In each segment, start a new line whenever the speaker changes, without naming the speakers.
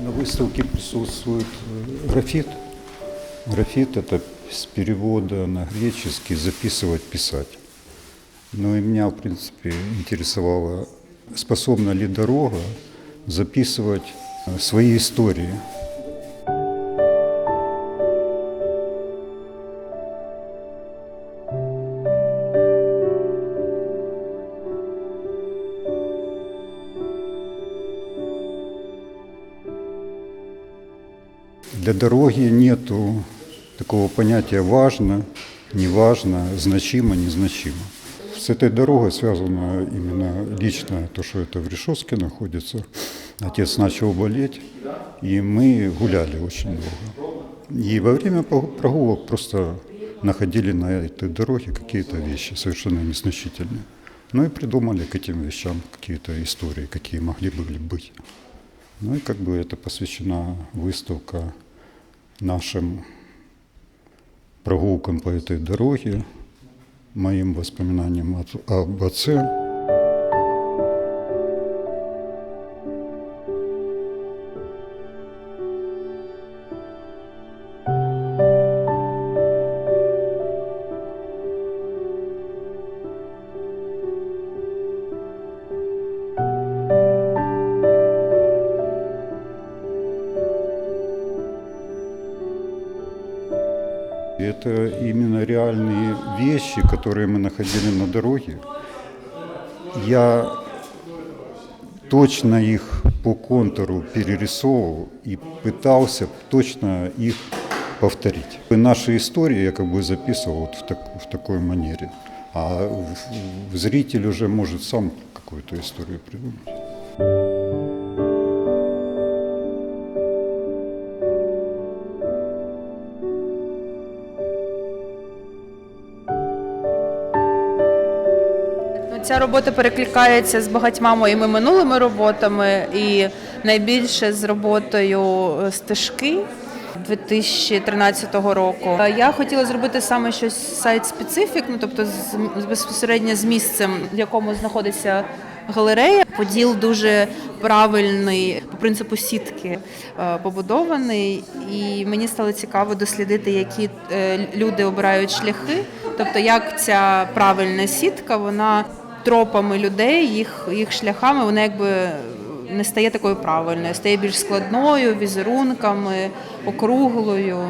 выставке присутствует э, графит. Графит – это с перевода на греческий «записывать, писать». Ну и меня, в принципе, интересовало, способна ли дорога записывать э, свои истории. Для дороги нету такого понятия важно, неважно, значимо, незначимо. С этой дорогой связано именно лично то, что это в Решетске находится. Отец начал болеть, и мы гуляли очень долго. И во время по- прогулок просто находили на этой дороге какие-то вещи совершенно незначительные. Ну и придумали к этим вещам какие-то истории, какие могли бы быть. Ну и как бы это посвящена выставка нашим прогулкам по этой дороге, моим воспоминаниям об отце. Это именно реальные вещи, которые мы находили на дороге. Я точно их по контуру перерисовывал и пытался точно их повторить. И наши истории я как бы записывал вот в, так- в такой манере. А в- в- зритель уже может сам какую-то историю придумать.
Ця робота перекликається з багатьма моїми минулими роботами, і найбільше з роботою е, стежки 2013 року. Е, Я хотіла зробити саме щось сайт специфік, ну тобто з, безпосередньо з місцем, в якому знаходиться галерея. Поділ дуже правильний по принципу сітки е, побудований, і мені стало цікаво дослідити, які люди обирають шляхи, тобто як ця правильна сітка, вона тропами людей, їх, їх шляхами, вона якби не стає такою правильною, стає більш складною, візерунками, округлою.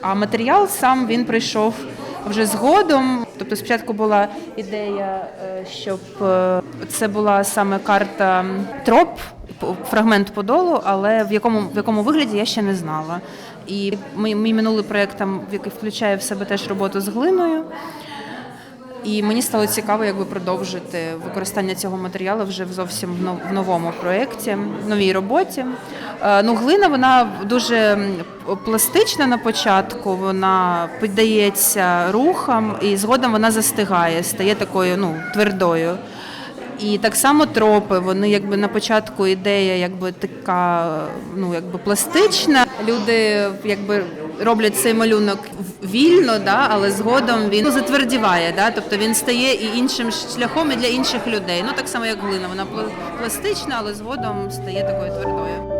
А матеріал сам він прийшов вже згодом. Тобто спочатку була ідея, е, щоб е, це була саме карта троп, фрагмент подолу, але в якому, в якому вигляді я ще не знала. І мій, мій минулий проєкт там який включає в себе теж роботу з глиною. І мені стало цікаво, якби продовжити використання цього матеріалу вже в зовсім в новому проєкті, в новій роботі. Е, Ну, глина вона дуже пластична на початку, вона піддається рухам, і згодом вона застигає, стає такою ну, твердою. І так само тропи, вони якби на початку ідея якби така ну якби пластична. Люди якби роблять цей малюнок вільно, да, але згодом він ну, затвердіває, да, тобто він стає і іншим шляхом і для інших людей. Ну так само як глина, вона пла- пластична, але згодом стає такою твердою.